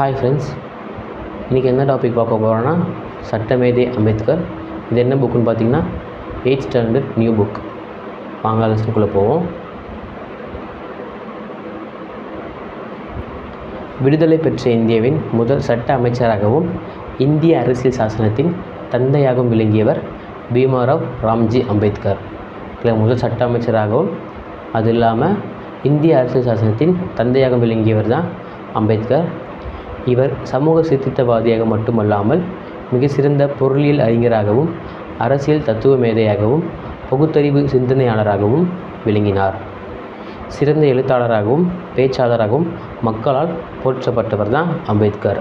Hi friends இன்றைக்கி என்ன topic பார்க்க போகிறோன்னா சட்டமேதை அம்பேத்கர். இது என்ன புக்குன்னு பார்த்தீங்கன்னா எயிட் ஸ்டாண்டர்ட் நியூ புக் வாங்க லெசனுக்குள்ளே போவோம். விடுதலை பெற்ற இந்தியாவின் முதல் சட்ட அமைச்சராகவும் இந்திய அரசியல் சாசனத்தின் தந்தையாகவும் விளங்கியவர் பீமாராவ் ராம்ஜி அம்பேத்கர். இல்லை முதல் சட்ட அமைச்சராகவும் அது இல்லாமல் இந்திய அரசியல் சாசனத்தின் தந்தையாக விளங்கியவர் தான் அம்பேத்கர். இவர் சமூக சீர்திருத்தவாதியாக மட்டுமல்லாமல் மிக சிறந்த பொருளியல் அறிஞராகவும் அரசியல் தத்துவ மேதையாகவும் பகுத்தறிவு சிந்தனையாளராகவும் விளங்கினார். சிறந்த எழுத்தாளராகவும் பேச்சாளராகவும் மக்களால் போற்றப்பட்டவர் தான் அம்பேத்கர்.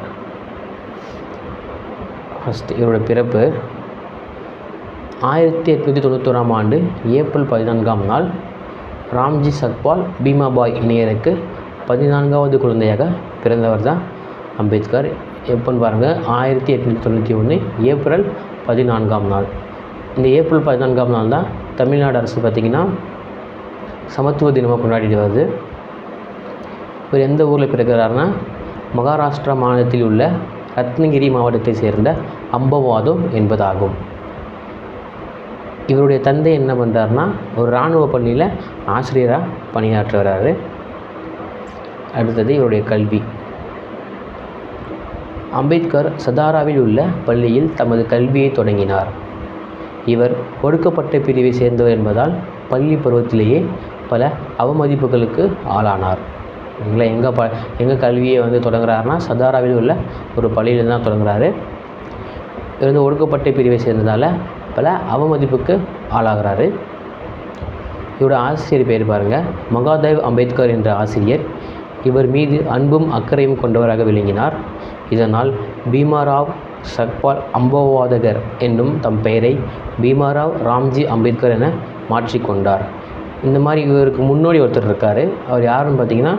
ஃபஸ்ட் இவரோட பிறப்பு ஆயிரத்தி எட்நூற்றி தொண்ணூத்தோராம் ஆண்டு ஏப்ரல் பதினான்காம் நாள். ராம்ஜி சக்பால் பீமாபாய் இணையருக்கு பதினான்காவது குழந்தையாக பிறந்தவர் தான் அம்பேத்கர். எப்போன்னு பாருங்கள் ஆயிரத்தி எட்நூற்றி தொண்ணூற்றி ஒன்று ஏப்ரல் பதினான்காம் நாள். இந்த ஏப்ரல் பதினான்காம் நாள் தான் தமிழ்நாடு அரசு பார்த்திங்கன்னா சமத்துவ தினமாக கொண்டாடிட்டு வருது. இவர் எந்த ஊரில் பிறக்கிறாருன்னா மகாராஷ்டிரா மாநிலத்தில் உள்ள ரத்னகிரி மாவட்டத்தை சேர்ந்த அம்பவாதம் என்பதாகும். இவருடைய தந்தை என்ன பண்ணுறாருனா ஒரு இராணுவ பள்ளியில் ஆசிரியராக பணியாற்றி வர்றாரு அடுத்தது இவருடைய கல்வி. அம்பேத்கர் சதாராவில் உள்ள பள்ளியில் தமது கல்வியை தொடங்கினார். இவர் ஒடுக்கப்பட்ட பிரிவை சேர்ந்தவர் என்பதால் பள்ளி பருவத்திலேயே பல அவமதிப்புகளுக்கு ஆளானார். இல்லை எங்கள் ப எங்கள் கல்வியை வந்து தொடங்குறாருனா சதாராவில் உள்ள ஒரு பள்ளியில் தான் தொடங்குறாரு. இருந்து வந்து ஒடுக்கப்பட்ட பிரிவை சேர்ந்ததால் பல அவமதிப்புக்கு ஆளாகிறாரு. இவரோட ஆசிரியர் பேர் பாருங்கள் மகாதேவ் அம்பேத்கர் என்ற ஆசிரியர். இவர் மீது அன்பும் அக்கறையும் கொண்டவராக விளங்கினார். இதனால் பீமாராவ் சக்பால் அம்பவாதகர் என்னும் தம் பெயரை பீமாராவ் ராம்ஜி அம்பேத்கர் என மாற்றிக்கொண்டார். இந்த மாதிரி இவருக்கு முன்னோடி ஒருத்தர் இருக்கார். அவர் யாருன்னு பார்த்தீங்கன்னா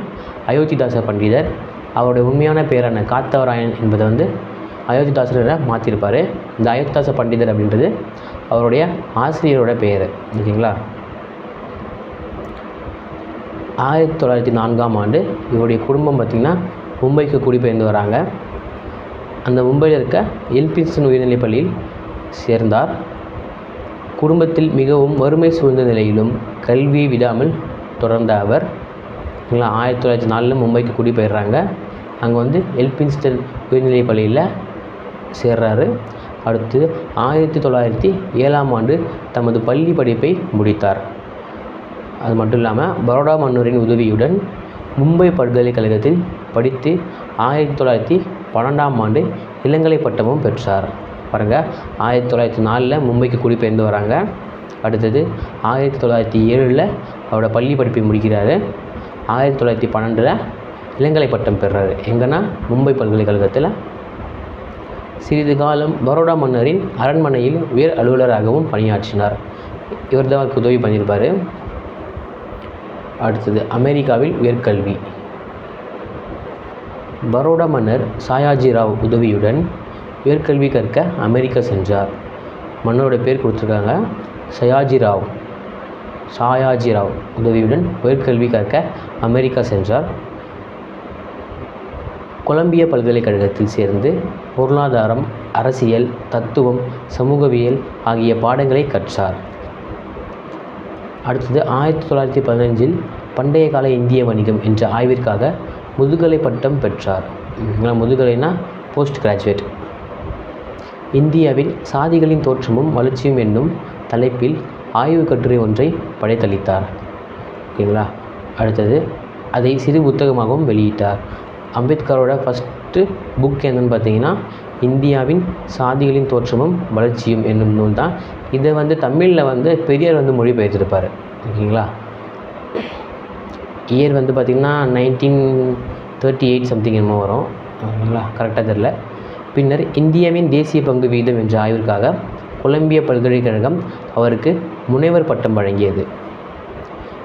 அயோத்திதாச பண்டிதர். அவருடைய உண்மையான பேரான காத்தவராயன் என்பதை வந்து அயோத்திதாசரை மாற்றிருப்பார் இந்த அயோத்திதாச பண்டிதர் அப்படின்றது அவருடைய ஆசிரியரோட பெயர். ஓகேங்களா? ஆயிரத்தி தொள்ளாயிரத்தி நான்காம் ஆண்டு இவருடைய குடும்பம் பார்த்திங்கன்னா மும்பைக்கு குடிபெயர்ந்து வராங்க. அந்த மும்பையில் இருக்க எல்பின்சன் உயர்நிலைப் பள்ளியில் சேர்ந்தார். குடும்பத்தில் மிகவும் வறுமை சூழ்ந்த நிலையிலும் கல்வியை விடாமல் தொடர்ந்த அவர் ஆயிரத்தி தொள்ளாயிரத்தி நாலில் மும்பைக்கு குடிபெயர்றாங்க. அங்கே வந்து எல்பின்ஸ்டன் உயர்நிலைப் பள்ளியில் சேர்றாரு. அடுத்து ஆயிரத்தி தொள்ளாயிரத்தி ஏழாம் ஆண்டு தமது பள்ளி படிப்பை முடித்தார். அது மட்டும் இல்லாமல் பரோடா மன்னரின் உதவியுடன் மும்பை பல்கலைக்கழகத்தில் படித்து ஆயிரத்தி தொள்ளாயிரத்தி பன்னெண்டாம் ஆண்டு இளங்கலை பட்டமும் பெற்றார். பாருங்கள் ஆயிரத்தி தொள்ளாயிரத்தி நாலில் மும்பைக்கு குடிபெயர்ந்து வராங்க. அடுத்தது ஆயிரத்தி தொள்ளாயிரத்தி ஏழில் அவரோட பள்ளி படிப்பை முடிக்கிறாரு. ஆயிரத்தி தொள்ளாயிரத்தி பன்னெண்டில் இளங்கலை பட்டம் பெறுறாரு எங்கன்னா மும்பை பல்கலைக்கழகத்தில். சிறிது காலம் பரோடா மன்னரின் அரண்மனையில் உயர் அலுவலராகவும் பணியாற்றினார். இவர் தான் அவருக்கு உதவி பண்ணியிருப்பார். அடுத்தது அமெரிக்காவில் உயர்கல்வி. பரோடா மன்னர் சாயாஜி ராவ் உதவியுடன் உயர்கல்வி கற்க அமெரிக்கா சென்றார். மன்னரோட பேர் கொடுத்துருக்காங்க சயாஜி ராவ். சாயாஜி ராவ் உதவியுடன் உயர்கல்வி கற்க அமெரிக்கா சென்றார். கொலம்பிய பல்கலைக்கழகத்தில் சேர்ந்து பொருளாதாரம் அரசியல் தத்துவம் சமூகவியல் ஆகிய பாடங்களை கற்றார். அடுத்தது ஆயிரத்தி தொள்ளாயிரத்தி பதினஞ்சில் பண்டைய கால இந்திய வணிகம் என்ற ஆய்விற்காக முதுகலை பட்டம் பெற்றார். முதுகலைனா போஸ்ட் கிராஜுவேட் இந்தியாவில் சாதிகளின் தோற்றமும் வளர்ச்சியும் என்னும் தலைப்பில் ஆய்வு கட்டுரை ஒன்றை படைத்தளித்தார். ஓகேங்களா? அடுத்தது அதை சிறு புத்தகமாகவும் வெளியிட்டார். அம்பேத்கரோட ஃபஸ்ட்டு புக் என்னன்னு பார்த்தீங்கன்னா இந்தியாவின் சாதிகளின் தோற்றமும் வளர்ச்சியும் என்னும் நூல் தான். இதை வந்து தமிழில் வந்து பெரியார் வந்து மொழிபெயர்த்திருப்பார். ஓகேங்களா? இயர் வந்து பார்த்திங்கன்னா நைன்டீன் தேர்ட்டி எயிட் சம்திங் என்னமோ வரும். ஓகேங்களா கரெக்டாக தெரில பின்னர் இந்தியாவின் தேசிய பங்கு வீதம் என்ற ஆய்விற்காக கொலம்பியா பல்கலைக்கழகம் அவருக்கு முனைவர் பட்டம் வழங்கியது.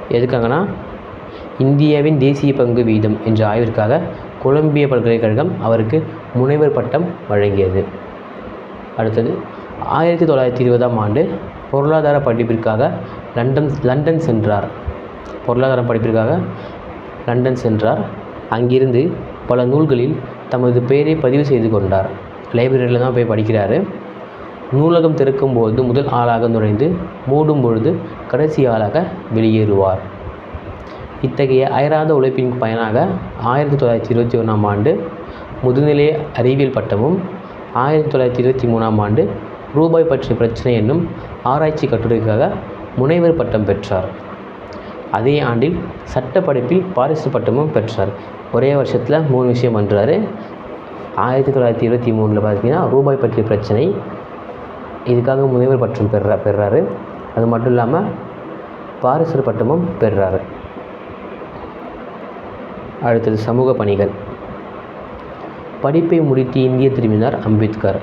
எதுக்காகனா? இந்தியாவின் தேசிய பங்கு வீதம் என்ற ஆய்விற்காக கொலம்பியா பல்கலைக்கழகம் அவருக்கு முனைவர் பட்டம் வழங்கியது. அடுத்தது ஆயிரத்தி தொள்ளாயிரத்தி இருபதாம் ஆண்டு பொருளாதார படிப்பிற்காக லண்டன் லண்டன் சென்றார். பொருளாதார படிப்பிற்காக லண்டன் சென்றார். அங்கிருந்து பல நூல்களில் தமது பெயரை பதிவு செய்து கொண்டார். லைப்ரரியில் தான் போய் படிக்கிறார். நூலகம் திறக்கும் போது முதல் ஆளாக நுழைந்து மூடும் பொழுது கடைசி ஆளாக வெளியேறுவார். இத்தகைய அயராத உழைப்பின் பயனாக ஆயிரத்தி தொள்ளாயிரத்தி இருபத்தி ஒன்றாம் ஆண்டு முதுநிலை அறிவியல் பட்டமும் ஆயிரத்தி தொள்ளாயிரத்தி இருபத்தி மூணாம் ஆண்டு ரூபாய் பற்றிய பிரச்சனை என்னும் ஆராய்ச்சி கட்டுரைக்காக முனைவர் பட்டம் பெற்றார். அதே ஆண்டில் சட்ட படிப்பில் பாரிசு பட்டமும் பெற்றார். ஒரே வருஷத்தில் மூணு விஷயம் பண்ணுறாரு ஆயிரத்தி தொள்ளாயிரத்தி இருபத்தி மூணில் பார்த்தீங்கன்னா ரூபாய் பற்றிய பிரச்சனை இதுக்காக முனைவர் பட்டம் பெற பெறாரு. அது மட்டும் இல்லாமல் பாரிசர் பட்டமும் பெறுறாரு அடுத்தது சமூக பணிகள். படிப்பை முடித்து இந்திய திரும்பினார் அம்பேத்கர்.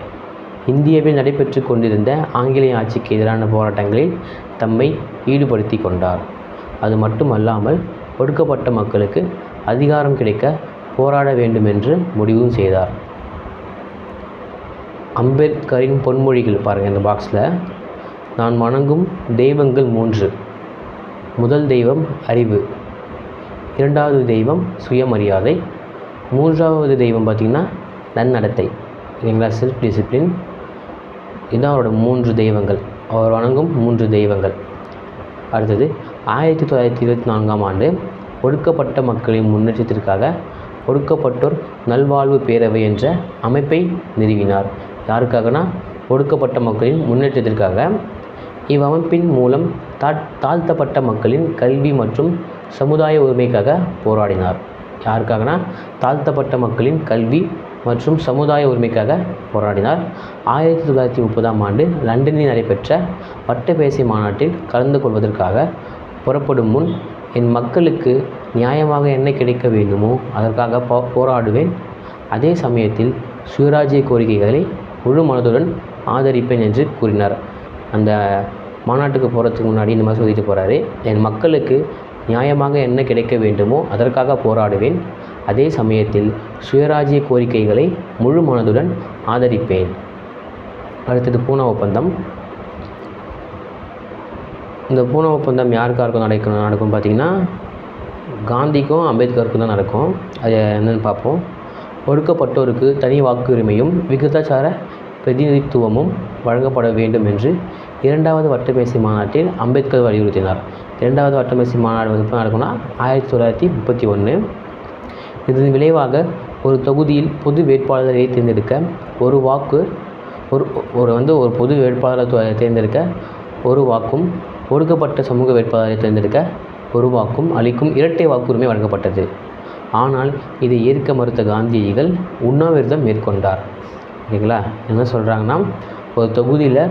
இந்தியாவில் நடைபெற்று கொண்டிருந்த ஆங்கிலேய ஆட்சிக்கு எதிரான போராட்டங்களில் தம்மை ஈடுபடுத்தி கொண்டார். அது மட்டுமல்லாமல் ஒடுக்கப்பட்ட மக்களுக்கு அதிகாரம் கிடைக்க போராட வேண்டும் என்று முடிவும் செய்தார். அம்பேத்கரின் பொன்மொழிகள் பாருங்கள் இந்த பாக்ஸில் நான் வணங்கும் தெய்வங்கள் மூன்று. முதல் தெய்வம் அறிவு. இரண்டாவது தெய்வம் சுயமரியாதை. மூன்றாவது தெய்வம் பார்த்திங்கன்னா நன்னடத்தை. இல்லைங்களா? செல்ஃப் டிசிப்ளின் இதுதான் அவரோட மூன்று தெய்வங்கள். அவர் வணங்கும் மூன்று தெய்வங்கள். அடுத்தது ஆயிரத்தி தொள்ளாயிரத்தி இருபத்தி நான்காம் ஆண்டு ஒடுக்கப்பட்ட மக்களின் முன்னேற்றத்திற்காக ஒடுக்கப்பட்டோர் நல்வாழ்வு பேரவை என்ற அமைப்பை நிறுவினார். யாருக்காகனா? ஒடுக்கப்பட்ட மக்களின் முன்னேற்றத்திற்காக. இவ்வமைப்பின் மூலம் தா தாழ்த்தப்பட்ட மக்களின் கல்வி மற்றும் சமுதாய உரிமைக்காக போராடினார். யாருக்காகனா? தாழ்த்தப்பட்ட மக்களின் கல்வி மற்றும் சமுதாய உரிமைக்காக போராடினார். ஆயிரத்தி தொள்ளாயிரத்தி முப்பதாம் ஆண்டு லண்டனில் நடைபெற்ற வட்டப்பேசை மாநாட்டில் கலந்து கொள்வதற்காக புறப்படும் முன் என் மக்களுக்கு நியாயமாக என்ன கிடைக்க வேண்டுமோ? அதற்காக போ போராடுவேன். அதே சமயத்தில் சுயராஜ்ய கோரிக்கைகளை முழு மனதுடன் ஆதரிப்பேன் என்று கூறினார். அந்த மாநாட்டுக்கு போகிறதுக்கு முன்னாடி இந்த மாதிரி சொல்லிட்டு போகிறாரு என் மக்களுக்கு நியாயமாக என்ன கிடைக்க வேண்டுமோ? அதற்காக போராடுவேன். அதே சமயத்தில் சுயராஜ்ய கோரிக்கைகளை முழு மனதுடன் ஆதரிப்பேன். அடுத்தது பூனா ஒப்பந்தம். இந்த பூனா ஒப்பந்தம் யாருக்காருக்கும் நடக்கணும் நடக்கும் பார்த்திங்கன்னா காந்திக்கும் அம்பேத்கருக்கும் தான் நடக்கும். அது என்னென்னு பார்ப்போம். ஒடுக்கப்பட்டோருக்கு தனி வாக்குரிமையும் விகிதாச்சார பிரதிநிதித்துவமும் வழங்கப்பட வேண்டும் என்று இரண்டாவது வட்டமேசை மாநாட்டில் அம்பேத்கர் வலியுறுத்தினார். இரண்டாவது வட்டமேசை மாநாடு வந்து எப்போ நடக்கும்னா ஆயிரத்தி தொள்ளாயிரத்தி முப்பத்தி ஒன்று இதன் விளைவாக ஒரு தொகுதியில் பொது வேட்பாளரை தேர்ந்தெடுக்க ஒரு வாக்கு ஒரு ஒரு வந்து ஒரு பொது வேட்பாளரை தேர்ந்தெடுக்க ஒரு வாக்கும் ஒடுக்கப்பட்ட சமூக வேட்பாளரை தேர்ந்தெடுக்க ஒரு வாக்கும் அளிக்கும் இரட்டை வாக்குரிமை வழங்கப்பட்டது. ஆனால் இதை ஏற்க மறுத்த காந்தியடிகள் உண்ணாவிரதம் மேற்கொண்டார். ஓகேங்களா என்ன சொல்கிறாங்கன்னா ஒரு தொகுதியில்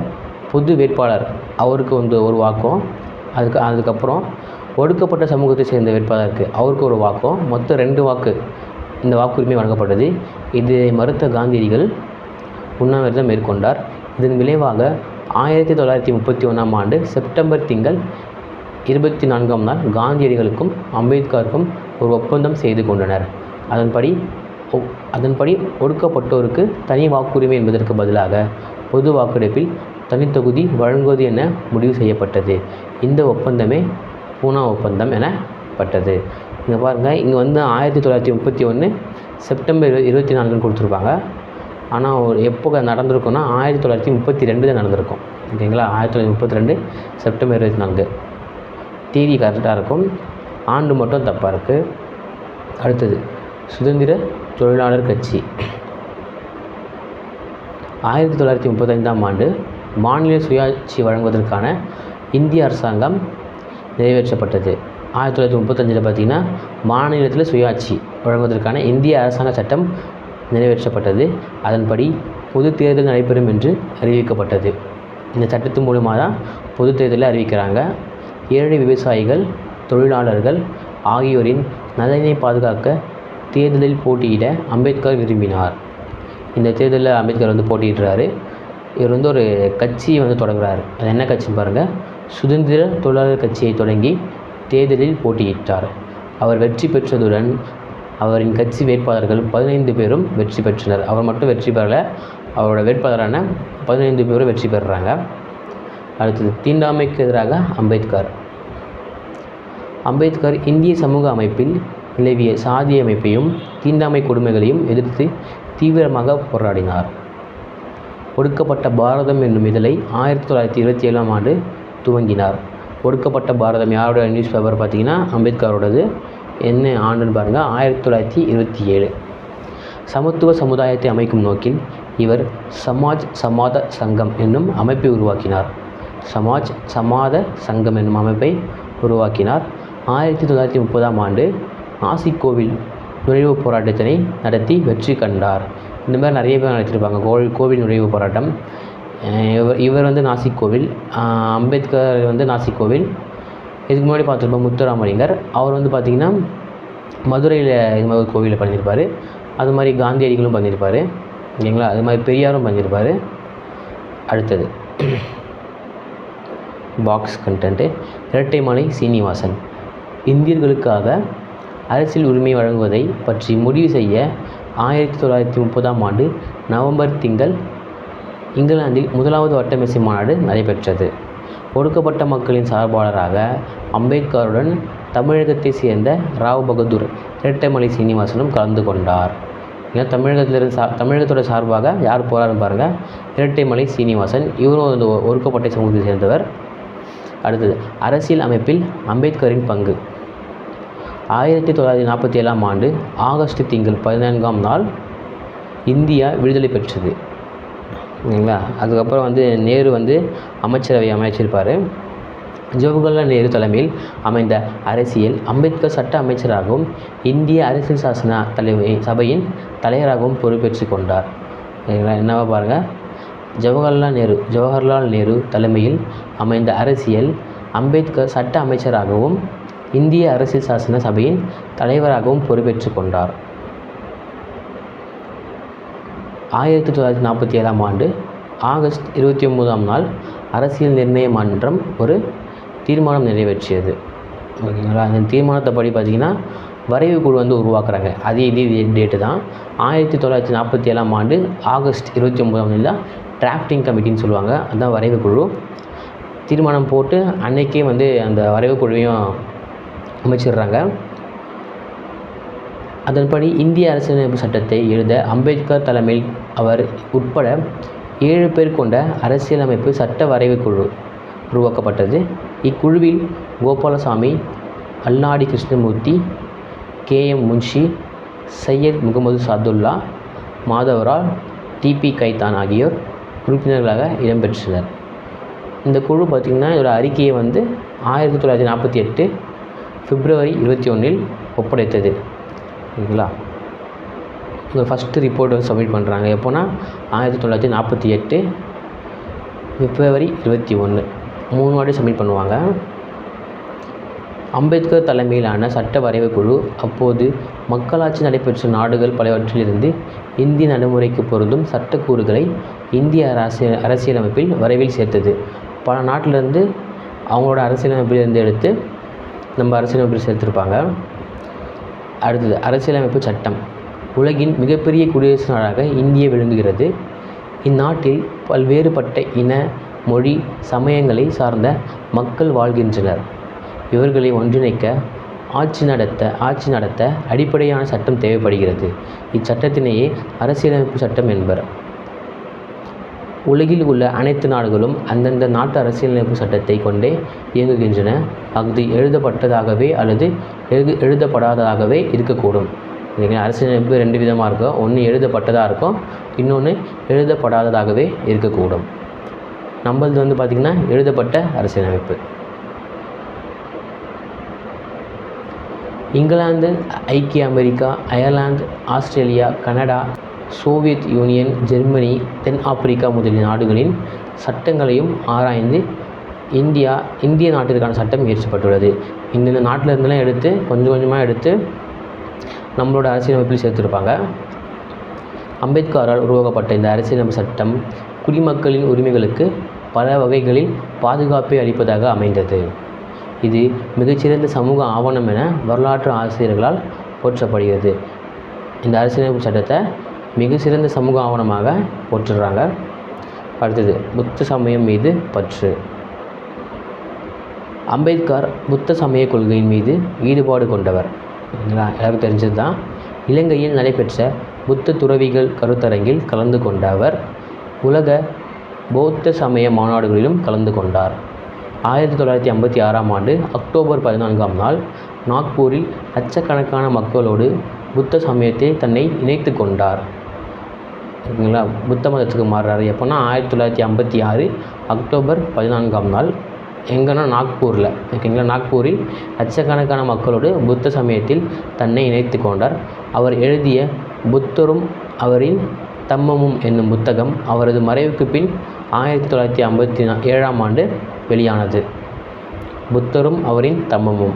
புது வேட்பாளர் அவருக்கு வந்து ஒரு வாக்கும் அதுக்கு அதுக்கப்புறம் ஒடுக்கப்பட்ட சமூகத்தை சேர்ந்த வேட்பாளருக்கு அவருக்கு ஒரு வாக்கும் மொத்தம் ரெண்டு வாக்கு இந்த வாக்குரிமை வழங்கப்பட்டது. இதை மறுத்த காந்தியடிகள் உண்ணாவிரதம் மேற்கொண்டார். இதன் விளைவாக ஆயிரத்தி தொள்ளாயிரத்தி முப்பத்தி ஒன்றாம் ஆண்டு செப்டம்பர் திங்கள் இருபத்தி நான்காம் நாள் காந்தியடிகளுக்கும் அம்பேத்கருக்கும் ஒரு ஒப்பந்தம் செய்து கொண்டனர். அதன்படி அதன்படி ஒடுக்கப்பட்டோருக்கு தனி வாக்குரிமை என்பதற்கு பதிலாக பொது வாக்கெடுப்பில் தனித்தொகுதி வழங்குவது என முடிவு செய்யப்பட்டது. இந்த ஒப்பந்தமே பூனா ஒப்பந்தம் எனப்பட்டது. இங்கே பாருங்கள் இங்கே வந்து ஆயிரத்தி தொள்ளாயிரத்தி முப்பத்தி ஒன்று செப்டம்பர் இருபத்தி நான்குன்னு கொடுத்துருப்பாங்க. ஆனால் ஒரு எப்போ நடந்திருக்குன்னா ஆயிரத்தி தொள்ளாயிரத்தி முப்பத்தி ரெண்டு தான் நடந்திருக்கும். ஓகேங்களா? ஆயிரத்தி தொள்ளாயிரத்தி முப்பத்தி ரெண்டு செப்டம்பர் இருபத்தி நான்கு. தேதி கரெக்டாக இருக்கும். ஆண்டு மட்டும் தப்பாக இருக்குது அடுத்தது சுதந்திர தொழிலாளர் கட்சி. ஆயிரத்தி தொள்ளாயிரத்தி முப்பத்தைந்தாம் ஆண்டு மாநில சுயாட்சி வழங்குவதற்கான இந்திய அரசாங்கம் நிறைவேற்றப்பட்டது. ஆயிரத்தி தொள்ளாயிரத்தி முப்பத்தஞ்சில் பார்த்திங்கன்னா மாநிலத்தில் சுயாட்சி வழங்குவதற்கான இந்திய அரசாங்க சட்டம் நிறைவேற்றப்பட்டது. அதன்படி பொது தேர்தல் நடைபெறும் என்று அறிவிக்கப்பட்டது. இந்த சட்டத்தின் மூலமாக தான் பொது தேர்தலை அறிவிக்கிறாங்க. ஏழை விவசாயிகள் தொழிலாளர்கள் ஆகியோரின் நலனை பாதுகாக்க தேர்தலில் போட்டியிட அம்பேத்கர் விரும்பினார். இந்த தேர்தலில் அம்பேத்கர் வந்து போட்டியிடுறாரு. இவர் வந்து ஒரு கட்சியை வந்து தொடங்குறாரு. அது என்ன கட்சின்னு பாருங்கள் சுதந்திர தொழிலாளர் கட்சியை தொடங்கி தேர்தலில் போட்டியிட்டார். அவர் வெற்றி பெற்றதுடன் அவரின் கட்சி வேட்பாளர்கள் பதினைந்து பேரும் வெற்றி பெற்றனர். அவர் மட்டும் வெற்றி பெறல. அவரோட வேட்பாளரான பதினைந்து பேரும் வெற்றி பெறுறாங்க அடுத்தது தீண்டாமைக்கு எதிராக அம்பேத்கர். அம்பேத்கர் இந்திய சமூக அமைப்பில் நிலவிய சாதி அமைப்பையும் தீண்டாமை கொடுமைகளையும் எதிர்த்து தீவிரமாக போராடினார். ஒடுக்கப்பட்ட பாரதம் என்னும் இதழை ஆயிரத்தி தொள்ளாயிரத்தி இருபத்தி ஏழாம் ஆண்டு துவங்கினார். ஒடுக்கப்பட்ட பாரதம் யாரோட நியூஸ் பேப்பர் பார்த்தீங்கன்னா அம்பேத்கரோடது. என்ன ஆண்டுன்னு பாருங்கள் ஆயிரத்தி தொள்ளாயிரத்தி இருபத்தி ஏழு. சமத்துவ சமுதாயத்தை அமைக்கும் நோக்கில் இவர் சமாஜ் சமாத சங்கம் என்னும் அமைப்பை உருவாக்கினார். சமாஜ் சமாத சங்கம் என்னும் அமைப்பை உருவாக்கினார். ஆயிரத்தி தொள்ளாயிரத்தி முப்பதாம் ஆண்டு நாசிக்கோவில் நுழைவுப் போராட்டத்தினை நடத்தி வெற்றி கண்டார். இந்த மாதிரி நிறைய பேர் நடத்தியிருப்பாங்க கோவில் கோவில் நுழைவுப் போராட்டம். இவர் இவர் வந்து நாசிக்கோவில் கோவில் அம்பேத்கர் வந்து நாசிக்கோவில் இதுக்கு முன்னாடி பார்த்துருப்போம் முத்துராமலிங்கர் அவர் வந்து பார்த்திங்கன்னா மதுரையில் இது மாதிரி ஒரு கோவிலில் பண்ணியிருப்பார். அது மாதிரி காந்தியடிகளும் பண்ணியிருப்பார். ஓகேங்களா? அது மாதிரி பெரியாரும் பண்ணியிருப்பார். அடுத்தது பாக்ஸ் கண்டென்ட்டு இரட்டைமலை சீனிவாசன். இந்தியர்களுக்காக அரசியல் உரிமை வழங்குவதை பற்றி முடிவு செய்ய ஆயிரத்தி தொள்ளாயிரத்தி முப்பதாம் ஆண்டு நவம்பர் திங்கள் இங்கிலாந்தில் முதலாவது வட்டமேசை மாநாடு நடைபெற்றது. ஒடுக்கப்பட்ட மக்களின் சார்பாளராக அம்பேத்கருடன் தமிழகத்தைச் சேர்ந்த ராவ் பகதூர் இரட்டைமலை சீனிவாசனும் கலந்து கொண்டார். ஏன்னா தமிழகத்திலிருந்து சா தமிழகத்தோட சார்பாக யார் போகிறாருன்னு பாருங்கள் இரட்டைமலை சீனிவாசன் இவரும் வந்து ஒடுக்கப்பட்ட சமூகத்தை சேர்ந்தவர். அடுத்தது அரசியல் அமைப்பில் அம்பேத்கரின் பங்கு. ஆயிரத்தி தொள்ளாயிரத்தி நாற்பத்தி ஏழாம் ஆண்டு ஆகஸ்ட் திங்கள் பதினான்காம் நாள் இந்தியா விடுதலை பெற்றது. சரிங்களா அதுக்கப்புறம் வந்து நேரு வந்து அமைச்சரவை அமைச்சிருப்பார். ஜவஹர்லால் நேரு தலைமையில் அமைந்த அரசியல் அம்பேத்கர் சட்ட அமைச்சராகவும் இந்திய அரசியல் சாசன தலைமை சபையின் தலைவராகவும் பொறுப்பேற்று கொண்டார். என்னவா பாருங்கள் ஜவஹர்லால் நேரு ஜவஹர்லால் நேரு தலைமையில் அமைந்த அரசியல் அம்பேத்கர் சட்ட அமைச்சராகவும் இந்திய அரசியல் சாசன சபையின் தலைவராகவும் பொறுப்பேற்று கொண்டார். ஆயிரத்தி தொள்ளாயிரத்தி நாற்பத்தி ஏழாம் ஆண்டு ஆகஸ்ட் இருபத்தி ஒம்போதாம் நாள் அரசியல் நிர்ணய மன்றம் ஒரு தீர்மானம் நிறைவேற்றியது. ஓகேங்களா? அந்த தீர்மானத்தை படி பார்த்திங்கன்னா வரைவு குழு வந்து உருவாக்குறாங்க. அதே இதே டேட்டு தான். ஆயிரத்தி தொள்ளாயிரத்தி நாற்பத்தி ஏழாம் ஆண்டு ஆகஸ்ட் இருபத்தி ஒம்போதாம் தேதி தான் டிராஃப்டிங் கமிட்டின்னு சொல்லுவாங்க. அதுதான் வரைவு குழு. தீர்மானம் போட்டு அன்னைக்கே வந்து அந்த வரைவு குழுவையும் அமைச்சிடுறாங்க. அதன்படி இந்திய அரசியலமைப்பு சட்டத்தை எழுத அம்பேத்கர் தலைமையில் அவர் உட்பட ஏழு பேர் கொண்ட அரசியலமைப்பு சட்ட வரைவு குழு உருவாக்கப்பட்டது. இக்குழுவில் Gopalaswami Alladi Krishnamurthy K. M. Munshi Syed Mohammad Saadullah Madhavarao DP Khaitan ஆகியோர் உறுப்பினர்களாக இடம்பெற்றனர். இந்த குழு பார்த்திங்கன்னா இதோட அறிக்கையை வந்து ஆயிரத்தி தொள்ளாயிரத்தி நாற்பத்தி எட்டு பிப்ரவரி இருபத்தி ஒன்றில் ஒப்படைத்தது. சரிங்களா இந்த ஃபஸ்ட்டு ரிப்போர்ட் வந்து சப்மிட் பண்ணுறாங்க எப்போனா ஆயிரத்தி தொள்ளாயிரத்தி நாற்பத்தி எட்டு பிப்ரவரி இருபத்தி ஒன்று மூணு வாட்டி சப்மிட் பண்ணுவாங்க. அம்பேத்கர் தலைமையிலான சட்ட வரைவு குழு அப்போது மக்களாட்சி நடைபெற்ற நாடுகள் பலவற்றிலிருந்து இந்திய நடைமுறைக்கு பொருந்தும் சட்டக்கூறுகளை இந்திய அரசியல் அரசியலமைப்பில் வரைவில் சேர்த்தது. பல நாட்டிலிருந்து அவங்களோட அரசியலமைப்பிலிருந்து எடுத்து நம்ம அரசியலமைப்பில் சேர்த்துருப்பாங்க. அடுத்தது அரசியலமைப்பு சட்டம். உலகின் மிகப்பெரிய குடியரசு நாடாக இந்திய விளங்குகிறது. இந்நாட்டில் பல்வேறுபட்ட இன மொழி சமயங்களை சார்ந்த மக்கள் வாழ்கின்றனர். இவர்களை ஒன்றிணைக்க ஆட்சி நடத்த ஆட்சி நடத்த அடிப்படையான சட்டம் தேவைப்படுகிறது. இச்சட்டத்தினையே அரசியலமைப்பு சட்டம் என்பர். உலகில் உள்ள அனைத்து நாடுகளும் அந்தந்த நாட்டு அரசியலமைப்பு சட்டத்தை கொண்டே இயங்குகின்றன. அது எழுதப்பட்டதாகவே அல்லது எழுது எழுதப்படாததாகவே இருக்கக்கூடும். இல்லைங்களா அரசியலமைப்பு ரெண்டு விதமாக இருக்கும். ஒன்று எழுதப்பட்டதாக இருக்கும். இன்னொன்று எழுதப்படாததாகவே இருக்கக்கூடும். நம்மளது வந்து பார்த்திங்கன்னா எழுதப்பட்ட அரசியலமைப்பு. இங்கிலாந்து ஐக்கிய America Ireland Australia Canada Soviet Union Germany தென் ஆப்பிரிக்கா முதலிய நாடுகளின் சட்டங்களையும் ஆராய்ந்து இந்தியா இந்திய நாட்டிற்கான சட்டம் இயற்றப்பட்டுள்ளது. இந்தந்த நாட்டில் இருந்தெல்லாம் எடுத்து கொஞ்சம் கொஞ்சமாக எடுத்து நம்மளோட அரசியலமைப்பில் சேர்த்துருப்பாங்க. அம்பேத்கரால் உருவாக்கப்பட்ட இந்த அரசியலமைப்பு சட்டம் குடிமக்களின் உரிமைகளுக்கு பல வகைகளில் பாதுகாப்பை அளிப்பதாக அமைந்தது. இது மிகச்சிறந்த சமூக ஆவணம் என வரலாற்று ஆசிரியர்களால் போற்றப்படுகிறது. இந்த அரசியலமைப்பு சட்டத்தை மிக சிறந்த சமூக ஆவணமாக போற்றுறாங்க. அடுத்தது புத்த சமயம் மீது பற்று. அம்பேத்கர் புத்த சமய கொள்கையின் மீது ஈடுபாடு கொண்டவர். எல்லாருக்கும் தெரிஞ்சது தான் இலங்கையில் நடைபெற்ற புத்த துறவிகள் கருத்தரங்கில் கலந்து கொண்ட அவர் உலக பௌத்த சமய மாநாடுகளிலும் கலந்து கொண்டார். ஆயிரத்தி தொள்ளாயிரத்தி ஐம்பத்தி ஆறாம் ஆண்டு அக்டோபர் பதினான்காம் நாள் நாக்பூரில் லட்சக்கணக்கான மக்களோடு புத்த சமயத்தை தன்னை இணைத்து கொண்டார். ஓகேங்களா? புத்த மதத்துக்கு மாறுறாரு. எப்போன்னா ஆயிரத்தி தொள்ளாயிரத்தி ஐம்பத்தி ஆறு அக்டோபர் பதினான்காம் நாள். எங்கன்னா நாக்பூரில். ஓகேங்களா? நாக்பூரில் லட்சக்கணக்கான மக்களோடு புத்த சமயத்தில் தன்னை இணைத்து கொண்டார். அவர் எழுதிய புத்தரும் அவரின் தம்மமும் என்னும் புத்தகம் அவரது மறைவுக்கு பின் ஆயிரத்தி தொள்ளாயிரத்தி ஐம்பத்தி நா ஏழாம் ஆண்டு வெளியானது. புத்தரும் அவரின் தம்மமும்.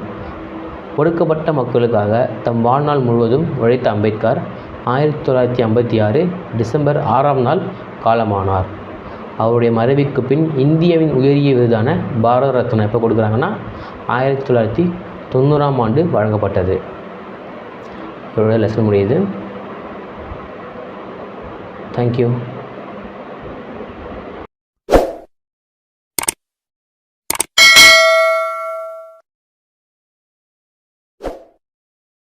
ஒடுக்கப்பட்ட மக்களுக்காக தம் வாழ்நாள் முழுவதும் உழைத்த அம்பேத்கர் ஆயிரத்தி தொள்ளாயிரத்தி ஐம்பத்தி ஆறு டிசம்பர் ஆறாம் நாள் காலமானார். அவருடைய மறைவுக்கு பின் இந்தியாவின் உயரிய விருதான பாரத ரத்னா எப்போ கொடுக்குறாங்கன்னா ஆயிரத்தி தொள்ளாயிரத்தி தொண்ணூறாம் ஆண்டு வழங்கப்பட்டது. இதோட லெசன் முடியுது. தேங்க்யூ